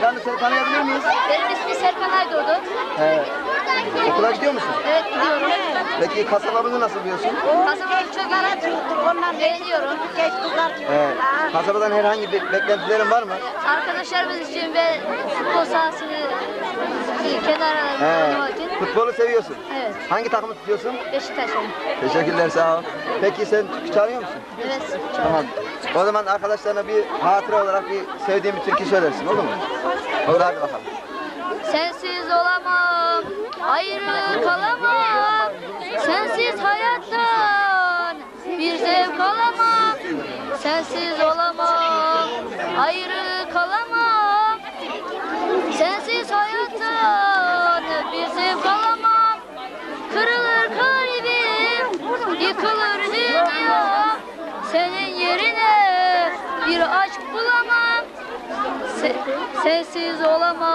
Seni tanıyabilir miyiz? Benim ismim Serkan Aydoğdu. He. Okula gidiyor musun? Evet gidiyorum. Peki kasabamızı nasıl biliyorsun? Kasabamı çok iyi. Ondan beğeniyorum. He. Kasabadan herhangi bir beklentilerin var mı? Arkadaşlarımız için ve futbol sahasını kenara oynamak için. Futbolu seviyorsun. Evet. Hangi takımı tutuyorsun? Beşiktaş'ım. Teşekkürler sağ ol. Peki sen türkü çağırıyor musun? Evet. Tamam. O zaman arkadaşlarına bir hatıra olarak bir sevdiğin bir türkü söylersin olur mu? Olur hadi bakalım. Sensiz olamam, ayrı kalamam. Sensiz hayattan bir zevk alamam. Sensiz olamam, ayrı kalamam. Sensiz hayattan bir zevk alamam. Kırılır kalbim, yıkılır dünya. Senin yerine bir aşk bulamam. Se- sensiz olamam.